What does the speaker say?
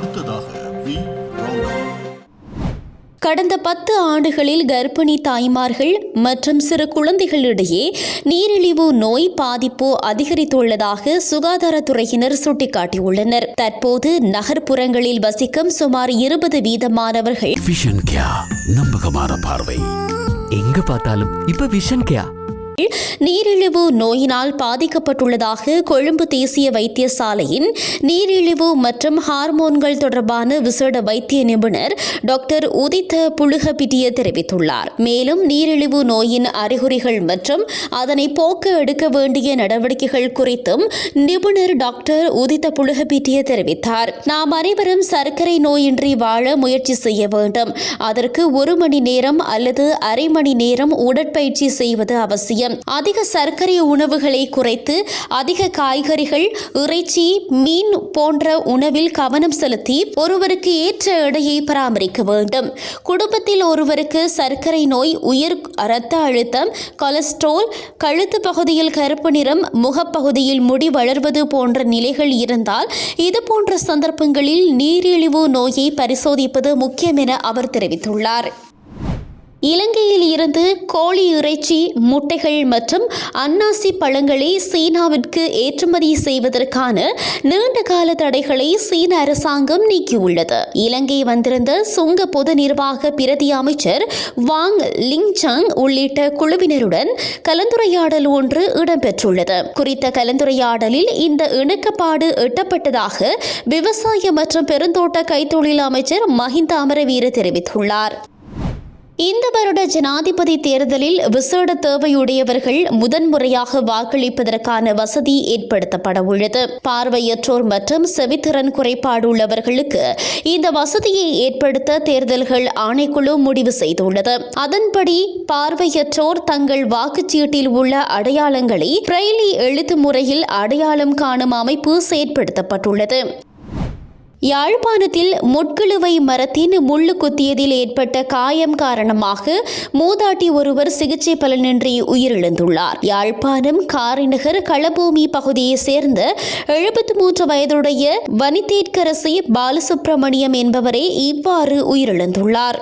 அடுத்ததாக வி. கடந்த பத்து ஆண்டுகளில் கர்ப்பிணி தாய்மார்கள் மற்றும் சிறு குழந்தைகளிடையே நீரிழிவு நோய் பாதிப்பு அதிகரித்துள்ளதாக சுகாதாரத்துறையினர் சுட்டிக்காட்டியுள்ளனர். தற்போது நகர்ப்புறங்களில் வசிக்கும் சுமார் இருபது வீதமானவர்கள் நம்பகமான பார்வை. எங்க பார்த்தாலும் இப்ப விஷன் கேயா நீரிழிவு நோயினால் பாதிக்கப்பட்டுள்ளதாக கொழும்பு தேசிய வைத்தியசாலையின் நீரிழிவு மற்றும் ஹார்மோன்கள் தொடர்பான விசேட வைத்திய நிபுணர் டாக்டர் உதித்த புழுகபிட்டிய தெரிவித்துள்ளார். மேலும் நீரிழிவு நோயின் அறிகுறிகள் மற்றும் அதனை போக்க எடுக்க வேண்டிய நடவடிக்கைகள் குறித்தும் நிபுணர் டாக்டர் உதித்த புழுகபிட்டிய தெரிவித்தார். நாம் அனைவரும் சர்க்கரை நோயின்றி வாழ முயற்சி செய்ய வேண்டும். அதற்கு ஒரு மணி நேரம் அல்லது அரை மணி நேரம் உடற்பயிற்சி செய்வது அவசியம். அதிக சர்க்கரை உணவுகளை குறைத்து அதிக காய்கறிகள் இறைச்சி மீன் போன்ற உணவில் கவனம் செலுத்தி ஒருவருக்கு ஏற்ற எடையை பராமரிக்க வேண்டும். குடும்பத்தில் ஒருவருக்கு சர்க்கரை நோய் உயர் இரத்த அழுத்தம் கொலஸ்ட்ரால் கழுத்து பகுதியில் கருப்பு நிறம் முகப்பகுதியில் முடி வளர்வது போன்ற நிலைகள் இருந்தால் இது போன்ற சந்தர்ப்பங்களில் நீரிழிவு நோயை பரிசோதிப்பது முக்கியம் என அவர் தெரிவித்துள்ளார். இலங்கையில் இருந்து கோழி இறைச்சி முட்டைகள் மற்றும் அன்னாசி பழங்களை சீனாவிற்கு ஏற்றுமதி செய்வதற்கான நீண்ட கால தடைகளை சீன அரசாங்கம் நீக்கியுள்ளது. இலங்கை வந்திருந்த சுங்க பொது நிர்வாக பிரதி அமைச்சர் வாங் லிங்சாங் உள்ளிட்ட குழுவினருடன் கலந்துரையாடல் ஒன்று இடம்பெற்றுள்ளது. குறித்த கலந்துரையாடலில் இந்த இணக்கப்பாடு எட்டப்பட்டதாக விவசாய மற்றும் பெருந்தோட்ட கைத்தொழில் அமைச்சர் மஹிந்த அமரவீர தெரிவித்துள்ளார். இந்த வருட ஜனாதிபதி தேர்தலில் விசேட தேவையுடையவர்கள் முதன்முறையாக வாக்களிப்பதற்கான வசதி ஏற்படுத்தப்பட உள்ளது. பார்வையற்றோர் மற்றும் செவித்திறன் குறைபாடு உள்ளவர்களுக்கு இந்த வசதியை ஏற்படுத்த தேர்தல்கள் ஆணைக்குழு முடிவு செய்துள்ளது. அதன்படி பார்வையற்றோர் தங்கள் வாக்குச்சீட்டில் உள்ள அடையாளங்களை பிரெய்லி எழுத்து முறையில் அடையாளம் காணும் அமைப்பு செயற்படுத்தப்பட்டுள்ளது. யாழ்ப்பாணத்தில் முட்கிழுவை மரத்தின் முள்ளு குத்தியதில் ஏற்பட்ட காயம் காரணமாக மூதாட்டி ஒருவர் சிகிச்சை பலனின்றி உயிரிழந்துள்ளார். யாழ்ப்பாணம் காரிநகர் களபூமி பகுதியை சேர்ந்த எழுபத்தி மூன்று வயதுடைய வனிதேட்கரசி பாலசுப்பிரமணியம் என்பவரே இவ்வாறு உயிரிழந்துள்ளார்.